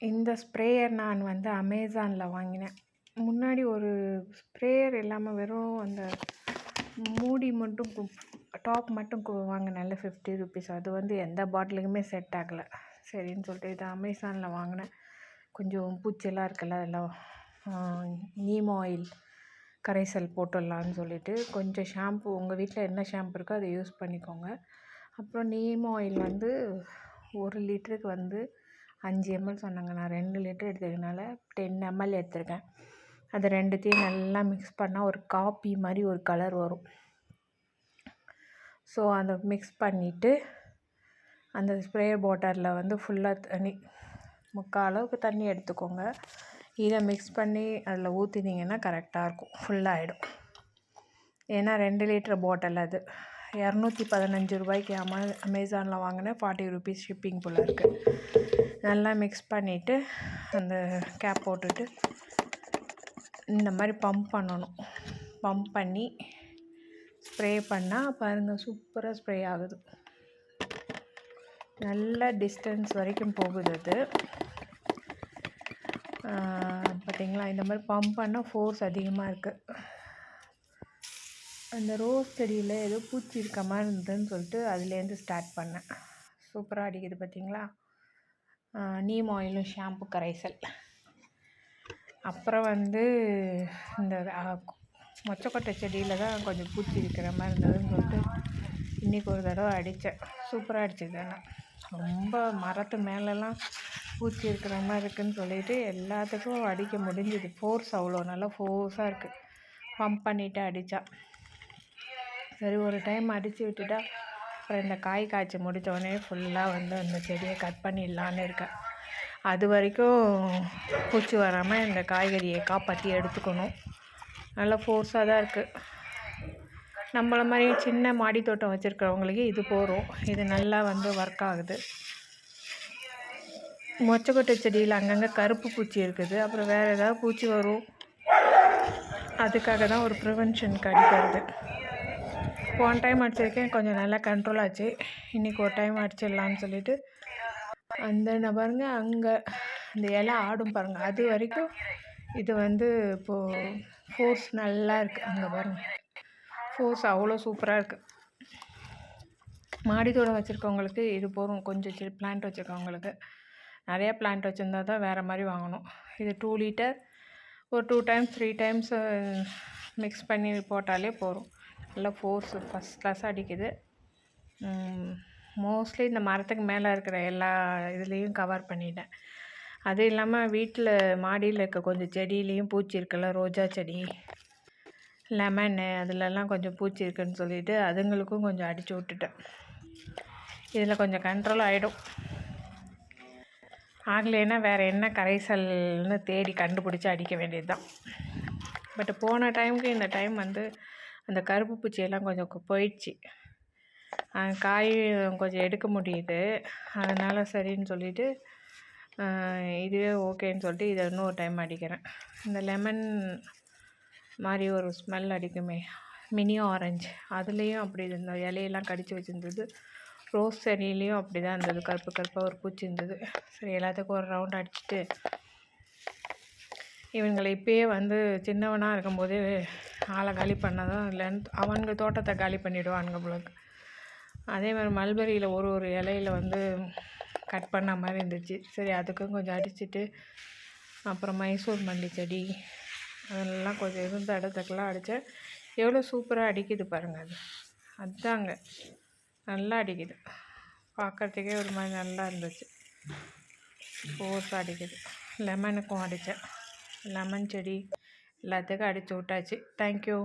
இந்த ஸ்ப்ரேயர் நான் வந்து அமேசானில் வாங்கினேன். முன்னாடி ஒரு ஸ்ப்ரேயர் இல்லாமல் வெறும் அந்த மூடி மட்டும் டாப் மட்டும் வாங்கினேன்ல ஃபிஃப்டி ருபீஸ் அது வந்து எந்த பாட்டிலுக்குமே செட் ஆகலை. சரின்னு சொல்லிட்டு இது அமேசானில் வாங்கினேன். கொஞ்சம் பூச்செல்லாம் இருக்குல்ல அதெல்லாம் நீம் ஆயில் கரைசல் போட்டுடலான்னு சொல்லிட்டு கொஞ்சம் ஷாம்பு உங்கள் வீட்டில் என்ன ஷாம்பு இருக்கோ அதை யூஸ் பண்ணிக்கோங்க. அப்புறம் நீம் ஆயில் வந்து ஒரு லிட்டருக்கு வந்து அஞ்சு எம்எல் சொன்னாங்க. நான் ரெண்டு லிட்டர் எடுத்ததுனால டென் எம்எல் எடுத்திருக்கேன். அது ரெண்டுத்தையும் நல்லா மிக்ஸ் பண்ணால் ஒரு காப்பி மாதிரி ஒரு கலர் வரும். ஸோ அதை மிக்ஸ் பண்ணிவிட்டு அந்த ஸ்ப்ரே பாட்டரில் வந்து ஃபுல்லாக தண்ணி முக்கால் அளவுக்கு தண்ணி எடுத்துக்கோங்க. இதை மிக்ஸ் பண்ணி அதில் ஊற்றினீங்கன்னா கரெக்டாக இருக்கும். ஃபுல்லாகிடும் ஏன்னா ரெண்டு லிட்டர் பாட்டில் அது. இரநூத்தி பதினஞ்சு ரூபாய்க்கு அமே அமேசானில் வாங்கினேன் ஃபார்ட்டி ருபீஸ் ஷிப்பிங் போல் இருக்குது நல்லா மிக்ஸ் பண்ணிவிட்டு அந்த கேப் போட்டுட்டு இந்த மாதிரி பம்ப் பண்ணணும். பம்ப் பண்ணி ஸ்ப்ரே பண்ணால் பாருங்கள் சூப்பராக ஸ்ப்ரே ஆகுது. நல்ல டிஸ்டன்ஸ் வரைக்கும் போகுது அது. பார்த்திங்களா இந்த மாதிரி பம்ப் பண்ணால் ஃபோர்ஸ் அதிகமாக இருக்குது அந்த ரோஸ் செடியில் ஏதோ பூச்சி இருக்க மாதிரி இருந்ததுன்னு சொல்லிட்டு அதுலேருந்து ஸ்டார்ட் பண்ணேன். சூப்பராக அடிக்குது பார்த்திங்களா? நீம் ஆயிலும் ஷாம்பு கரைசல். அப்புறம் வந்து இந்த மொச்சக்கொட்டை செடியில் தான் கொஞ்சம் பூச்சி இருக்கிற மாதிரி இருந்ததுன்னு சொல்லிட்டு இன்றைக்கி ஒரு தடவை அடித்தேன் சூப்பராக அடிச்சது ஆனால் ரொம்ப மரத்து மேலெலாம் பூச்சி இருக்கிற மாதிரி இருக்குதுன்னு சொல்லிட்டு எல்லாத்துக்கும் அடிக்க முடிஞ்சுது. ஃபோர்ஸ் அவ்வளோ நல்லா ஃபோர்ஸாக இருக்குது பம்ப் பண்ணிவிட்டு அடித்தா சரி ஒரு டைம் அடித்து விட்டுட்டா அப்புறம் இந்த காய் காய்ச்சி முடித்தோடனே ஃபுல்லாக வந்து அந்த செடியை கட் பண்ணிடலான்னு இருக்கேன். அது வரைக்கும் பூச்சி வராமல் இந்த காய்கறியை காப்பாற்றி எடுத்துக்கணும். நல்லா ஃபோர்ஸாக தான் இருக்குது நம்மள மாதிரி சின்ன மாடி தோட்டம் வச்சுருக்கிறவங்களுக்கு இது போகிறோம் இது நல்லா வந்து ஒர்க் ஆகுது. மொச்சக்கொட்டை செடியில் அங்கங்கே கருப்பு பூச்சி இருக்குது. அப்புறம் வேறு ஏதாவது பூச்சி வரும். அதுக்காக தான் ஒரு ப்ரிவென்ஷனுக்கு அடிக்கிறது போன டைம் அடிச்சிருக்கேன். கொஞ்சம் நல்லா கண்ட்ரோல் ஆச்சு. இன்றைக்கி ஒரு டைம் அடிச்சிடலான்னு சொல்லிட்டு. அந்த நபருங்க அங்கே இந்த இலை ஆடும் பாருங்கள் அது வரைக்கும் இது வந்து இப்போது ஃபோர்ஸ் நல்லா இருக்குது அங்கே பாருங்கள் ஃபோர்ஸ் அவ்வளோ சூப்பராக இருக்குது மாடி தோட்டம் வச்சுருக்கவங்களுக்கு இது போதும். கொஞ்சம் சின்ன பிளான்ட் வச்சுருக்கவங்களுக்கு. நிறையா பிளான்ட் வச்சுருந்தா தான் வேறு மாதிரி வாங்கணும். இது டூ லிட்டர் ஒரு two times three times mix பண்ணி போட்டாலே போதும். நல்லா ஃபோர்ஸ் ஃபஸ்ட் கிளாஸாக அடிக்குது. மோஸ்ட்லி இந்த மரத்துக்கு மேலே இருக்கிற எல்லா இதுலேயும் கவர் பண்ணிட்டேன். அது இல்லாமல் வீட்டில் மாடியில் இருக்க கொஞ்சம் செடியிலையும் பூச்சி இருக்குல்ல ரோஜா செடி லெமனு அதிலெல்லாம் கொஞ்சம் பூச்சி இருக்குன்னு சொல்லிவிட்டு அதுங்களுக்கும் கொஞ்சம் அடித்து விட்டுட்டேன். இதில் கொஞ்சம் கண்ட்ரோல் ஆகிடும் ஆகலைன்னா வேறு என்ன கரைசல்னு தேடி கண்டுபிடிச்சி அடிக்க வேண்டியது தான் பட் போன டைமுக்கு இந்த டைம் வந்து அந்த கருப்பு பூச்சியெல்லாம் கொஞ்சம் போயிடுச்சு. காய் கொஞ்சம் எடுக்க முடியுது. அதனால் சரின்னு சொல்லிவிட்டு இதுவே ஓகேன்னு சொல்லிட்டு இதை இன்னொரு டைம் அடிக்கிறேன். இந்த லெமன் மாதிரி ஒரு ஸ்மெல் அடிக்குமே மினி ஆரஞ்சு அதுலேயும் அப்படி இந்த இலையெல்லாம் கடித்து வச்சுருந்தது. ரோஸ் செடியிலையும் அப்படி தான் இருந்தது. கருப்பு கருப்பாக ஒரு பூச்சி இருந்தது. சரி எல்லாத்துக்கும் ஒரு ரவுண்ட் அடிச்சுட்டு இவங்களை இப்போயே வந்து சின்னவனாக இருக்கும்போதே ஆளை காலி பண்ணதும் இல்லைன்னு அவனுங்க தோட்டத்தை காலி பண்ணிவிடுவானுங்க போலக்கு அதே மாதிரி மல்பெரியில் ஒரு ஒரு இலையில வந்து கட் பண்ண மாதிரி இருந்துச்சு. சரி அதுக்கும் கொஞ்சம் அடிச்சுட்டு அப்புறம் மைசூர் மல்லி செடி அதெல்லாம் கொஞ்சம் இருந்த இடத்துக்கெல்லாம் அடித்தேன் எவ்வளோ சூப்பராக அடிக்குது பாருங்கள் அது. அதுதாங்க நல்லா அடிக்குது. பார்க்குறதுக்கே ஒரு மாதிரி நல்லா இருந்துச்சு. ஃபோர்ஸாக அடிக்குது. லெமனுக்கும் அடித்தேன் லெமன் செடி எல்லாத்துக்கும் அடித்து விட்டாச்சு. தேங்க்யூ